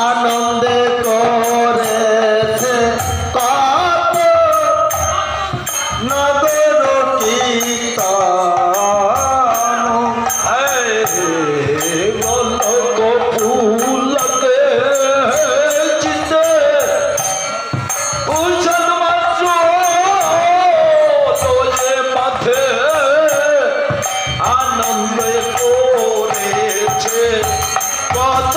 আনন্দে করেছে কত নগর কীর্তন গোলক ফুলকে চিতে উষণ মাত্র তোলে পথে আনন্দে করেছে কত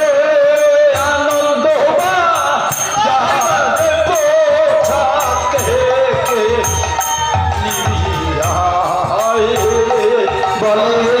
বল।